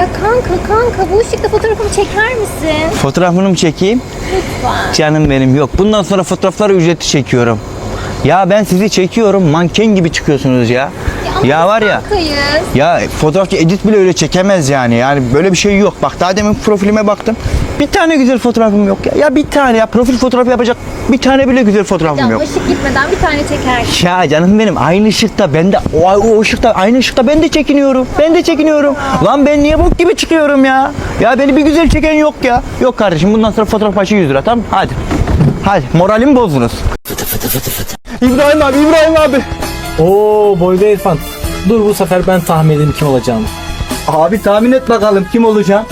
Ya kanka kanka bu ışıkta fotoğrafımı çeker misin? Fotoğrafını mı çekeyim? Lütfen. Canım benim yok. Bundan sonra fotoğrafları ücretli çekiyorum. Ya ben sizi çekiyorum. Manken gibi çıkıyorsunuz ya. Ya var ya. kankayız. Ya fotoğrafçı edit bile öyle çekemez yani. Yani böyle bir şey yok. Bak daha demin profilime baktım. Bir tane güzel fotoğrafım yok ya. Ya bir tane ya profil fotoğrafı yapacak bir tane bile güzel fotoğrafım Can yok. ışık gitmeden bir tane çeker. Ya canım benim aynı ışıkta ben de o, o ışıkta aynı ışıkta ben de çekiniyorum. Ben de çekiniyorum. Lan ben niye bok gibi çıkıyorum ya? Ya beni bir güzel çeken yok ya. Yok kardeşim bundan sonra fotoğraf başı 100 lira tamam Hadi. Hadi moralimi bozdunuz. İbrahim abi İbrahim abi. Oo boyda İrfan. Dur bu sefer ben tahmin edeyim kim olacağını. Abi tahmin et bakalım kim olacağım?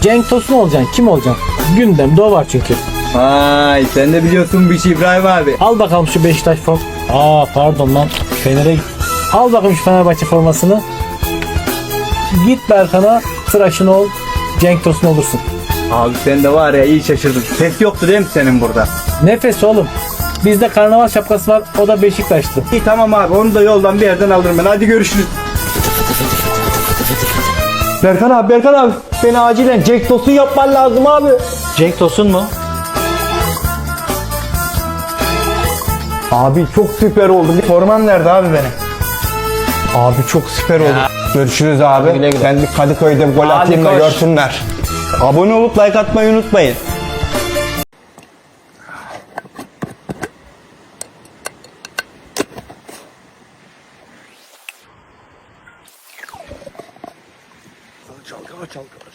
Cenk Tosun olacaksın. Kim olacaksın? Gündemde o var çünkü. Vay sen de biliyorsun bu işi İbrahim abi. Al bakalım şu Beşiktaş form. Aa pardon lan. Fener'e git. Al bakalım şu Fenerbahçe formasını. Git Berkan'a tıraşın ol. Cenk Tosun olursun. Abi sen de var ya iyi şaşırdın. Ses yoktu değil mi senin burada? Nefes oğlum. Bizde karnaval şapkası var. O da Beşiktaşlı. İyi tamam abi onu da yoldan bir yerden alırım ben. Hadi görüşürüz. Berkan abi Berkan abi. Beni acilen Jack Tosun yapman lazım abi. Cenk Tosun mu? Abi çok süper oldu. Forman nerede abi benim? Abi çok süper oldu. Görüşürüz abi. güle güle. Ben bir Kadıköy'de gol atayım da koş. görsünler. Abone olup like atmayı unutmayın. 糟糕了，糟糕了，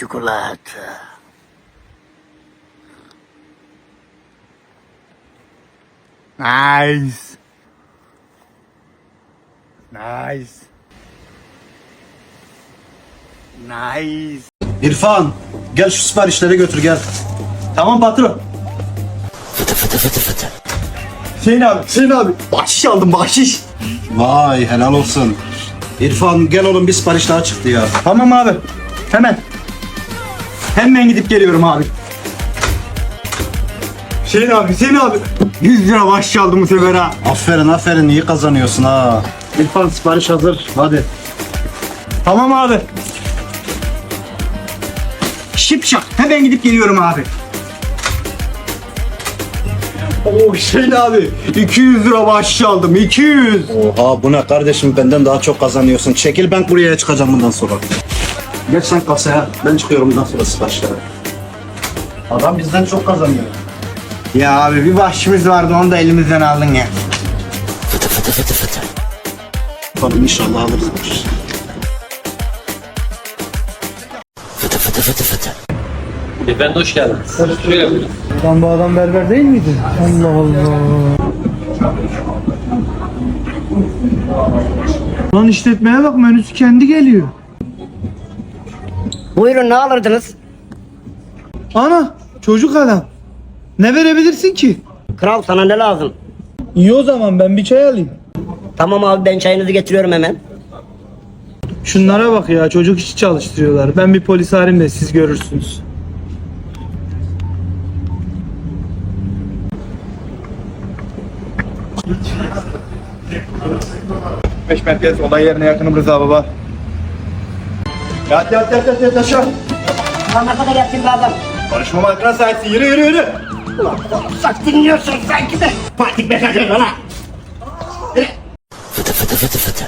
Çikolata. Nice. Nice. Nice. İrfan gel şu siparişleri götür gel. Tamam patron. Hüseyin abi, Hüseyin abi. Bahşiş aldım bahşiş. Vay helal olsun. İrfan gel oğlum bir sipariş daha çıktı ya. Tamam abi. Hemen. Hemen gidip geliyorum abi. Hüseyin abi, Hüseyin abi. 100 lira bahşiş aldım bu sefer ha. Aferin aferin iyi kazanıyorsun ha. İrfan sipariş hazır hadi. Tamam abi. Şipşak. Hemen gidip geliyorum abi. Oo Hüseyin abi. 200 lira bahşiş aldım. 200. Oha bu ne kardeşim benden daha çok kazanıyorsun. Çekil ben buraya çıkacağım bundan sonra. Geç sen kasaya ben çıkıyorum bundan sonra siparişlere. Adam bizden çok kazanıyor. Ya abi bir bahşişimiz vardı onu da elimizden aldın ya. İrfan inşallah alırsın. Efendi hoş geldiniz. Şöyle buyurun. Lan bu adam berber değil miydi? Allah Allah. Lan işletmeye bak menüsü kendi geliyor. Buyurun ne alırdınız? Ana çocuk adam. Ne verebilirsin ki? Kral sana ne lazım? İyi o zaman ben bir çay alayım. Tamam abi ben çayınızı getiriyorum hemen. Şunlara bak ya çocuk işi çalıştırıyorlar. Ben bir polis arayayım da siz görürsünüz. Beş merkez olay yerine yakınım Rıza baba. Yat yat yat yat yat aşağı. Lan ne kadar yaptın be adam? Makine sahipsin yürü yürü yürü. Sak dinliyorsun sanki de. Fatih Bekacı bana.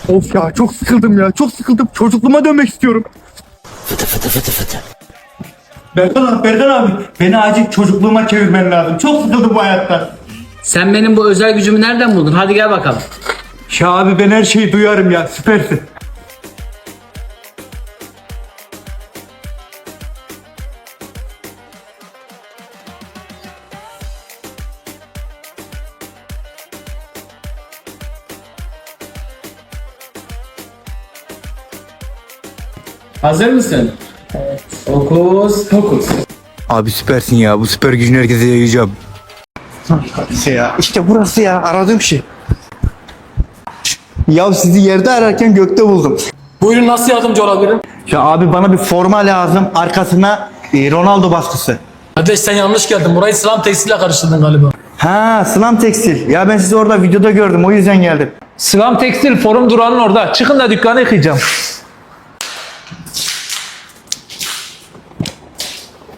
Of ya çok sıkıldım ya çok sıkıldım çocukluğuma dönmek istiyorum. Berkan abi Berkan abi beni acil çocukluğuma çevirmen lazım çok sıkıldım bu hayatta. Sen benim bu özel gücümü nereden buldun? Hadi gel bakalım. Ya abi ben her şeyi duyarım ya süpersin. Hazır mısın? Evet. Dokuz, dokuz. Abi süpersin ya. Bu süper gücünü herkese yayacağım. Şey ya. İşte burası ya. Aradığım şey. Ya sizi yerde ararken gökte buldum. Buyurun nasıl yardımcı olabilirim? Ya abi bana bir forma lazım. Arkasına e, Ronaldo baskısı. Kardeş sen yanlış geldin. Burayı İslam tekstille karıştırdın galiba. Ha, Slam Tekstil. Ya ben sizi orada videoda gördüm. O yüzden geldim. Slam Tekstil forum durağının orada. Çıkın da dükkanı yıkayacağım.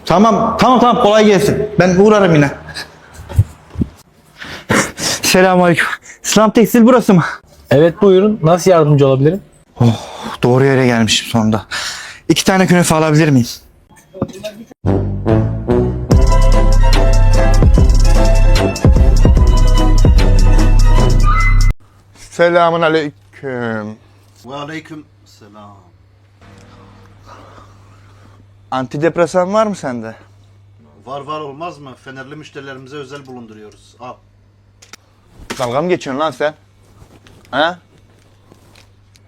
Tamam, tamam tamam kolay gelsin. Ben uğrarım yine. Selamünaleyküm. Slam Tekstil burası mı? Evet buyurun. Nasıl yardımcı olabilirim? Doğru yere gelmişim sonunda. İki tane künefe alabilir miyim? Selamun aleyküm. Ve aleyküm selam. Antidepresan var mı sende? Var var olmaz mı? Fenerli müşterilerimize özel bulunduruyoruz. Al. Dalga mı geçiyorsun lan sen? Ha?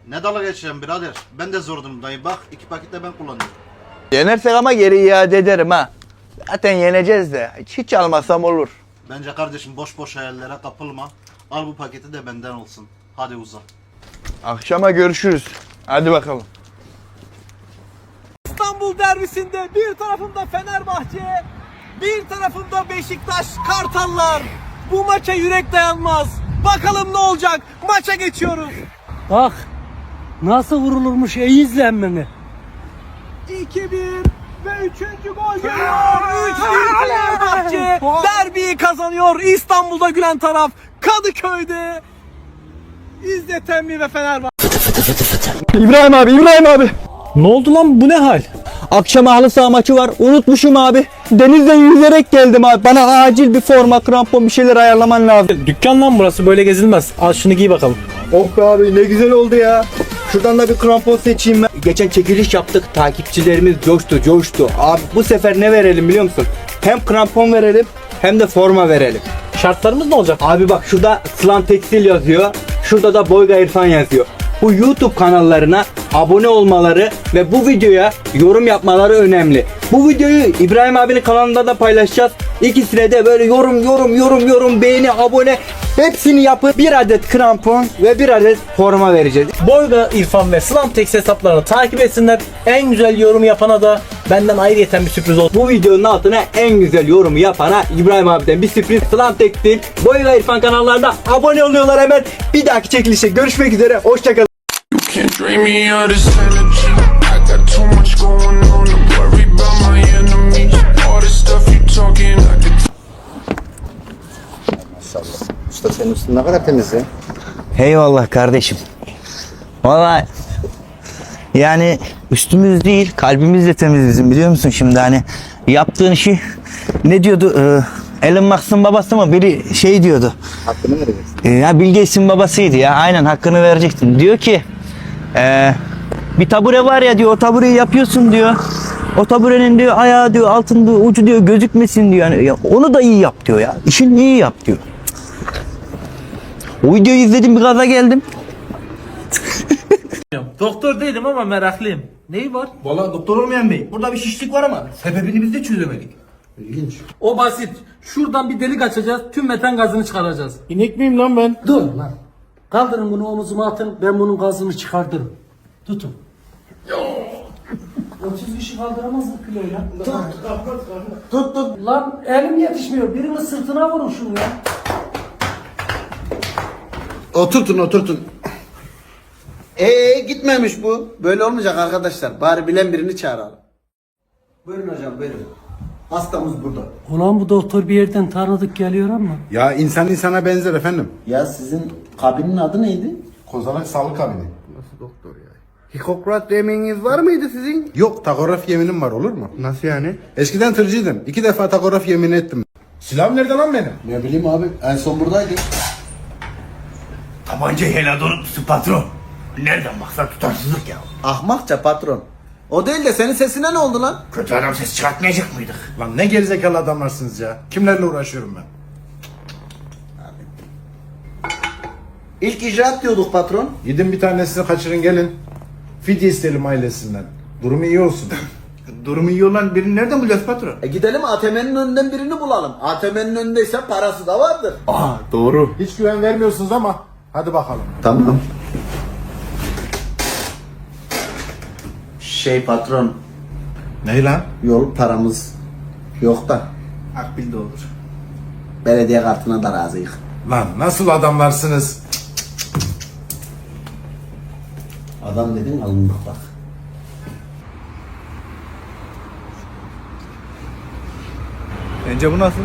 Ne dalga geçeceğim birader? Ben de zor durumdayım. dayı. Bak iki paket de ben kullanıyorum. Yenersek ama geri iade ederim ha. Zaten yeneceğiz de. Hiç, hiç almasam olur. Bence kardeşim boş boş hayallere kapılma. Al bu paketi de benden olsun. Hadi uza. Akşama görüşürüz. Hadi bakalım. İstanbul derbisinde bir tarafımda Fenerbahçe, bir tarafımda Beşiktaş Kartallar. Bu maça yürek dayanmaz. Bakalım ne olacak? Maça geçiyoruz. Bak nasıl vurulurmuş iyi izlenmeni. 2-1 ve 3. gol geliyor. 3-1 Fenerbahçe derbiyi kazanıyor. İstanbul'da gülen taraf Kadıköy'de İzzet Emmi ve Fenerbahçe. İbrahim abi, İbrahim abi. Ne oldu lan bu ne hal? Akşama halı saha maçı var. Unutmuşum abi. Denizde yüzerek geldim abi. Bana acil bir forma, krampon bir şeyler ayarlaman lazım. Dükkan lan burası böyle gezilmez. Al şunu giy bakalım. Oh be abi ne güzel oldu ya. Şuradan da bir krampon seçeyim ben. Geçen çekiliş yaptık. Takipçilerimiz coştu coştu. Abi bu sefer ne verelim biliyor musun? Hem krampon verelim hem de forma verelim. Şartlarımız ne olacak? Abi bak şurada Slan Tekstil yazıyor. Şurada da Boyga İrfan yazıyor. Bu YouTube kanallarına abone olmaları ve bu videoya yorum yapmaları önemli. Bu videoyu İbrahim abinin kanalında da paylaşacağız. İkisine de böyle yorum yorum yorum yorum beğeni abone hepsini yapıp bir adet krampon ve bir adet forma vereceğiz. Boyga, İrfan ve Slam Text hesaplarını takip etsinler. En güzel yorum yapana da benden ayrıyeten bir sürpriz olsun. Bu videonun altına en güzel yorumu yapana İbrahim abiden bir sürpriz Slam Tekstil Boyga İrfan kanallarında abone oluyorlar hemen. Bir dahaki çekilişte görüşmek üzere. Hoşçakalın. Can't dream me of this energy. I got too much going on. I'm worried about my enemies. All the stuff you talking, I could Usta senin üstün ne kadar temiz ya. Eyvallah kardeşim. Valla yani üstümüz değil kalbimiz de temiz bizim biliyor musun şimdi hani yaptığın işi ne diyordu ee, Elon Musk'ın babası mı biri şey diyordu. Hakkını vereceksin. Ee, ya Bill Gates'in babasıydı ya aynen hakkını verecektin. Diyor ki ee, bir tabure var ya diyor o tabureyi yapıyorsun diyor. O taburenin diyor ayağı diyor altın diyor ucu diyor gözükmesin diyor. Yani, ya onu da iyi yap diyor ya. İşini iyi yap diyor. O videoyu izledim bir gaza geldim. Doktor değilim ama meraklıyım. Neyi var? Valla doktor olmayan bey. Burada bir şişlik var ama sebebini biz de çözemedik. O basit. Şuradan bir delik açacağız. Tüm metan gazını çıkaracağız. İnek miyim lan ben? Dur lan. Kaldırın bunu omuzuma atın. Ben bunun gazını çıkartırım. Tutun. 30 kişi kaldıramaz mı kiloyla? Tut. Tut tut. Lan elim yetişmiyor. Birinin sırtına vurun şunu ya. Oturtun oturtun. Ee gitmemiş bu. Böyle olmayacak arkadaşlar. Bari bilen birini çağıralım. Buyurun hocam buyurun. Hastamız burada. Ulan bu doktor bir yerden tanıdık geliyor ama. Ya insan insana benzer efendim. Ya sizin kabinin adı neydi? Kozalak sağlık kabini. Hipokrat yemeğiniz var mıydı sizin? Yok takograf yeminim var olur mu? Nasıl yani? Eskiden tırcıydım. İki defa takograf yemini ettim. Silahım nerede lan benim? Ne bileyim abi en son buradaydı. Tabancayı tutsun patron. Nereden baksan tutarsızlık ya. Ahmakça patron. O değil de senin sesine ne oldu lan? Kötü adam ses çıkartmayacak mıydık? Lan ne gerizekalı adamlarsınız ya. Kimlerle uğraşıyorum ben? İlk icraat diyorduk patron. Gidin bir tanesini kaçırın gelin. Fidye isteyelim ailesinden. Durumu iyi olsun. Durumu iyi olan birini nereden bulacağız patron? E gidelim ATM'nin önünden birini bulalım. ATM'nin önündeyse parası da vardır. Aa doğru. Hiç güven vermiyorsunuz ama hadi bakalım. Tamam. Şey patron, Ney lan? yol paramız yok da Akbil de olur. belediye kartına da razıyız. Lan nasıl adamlarsınız? Adam dedin alındık bak. Bence bu nasıl?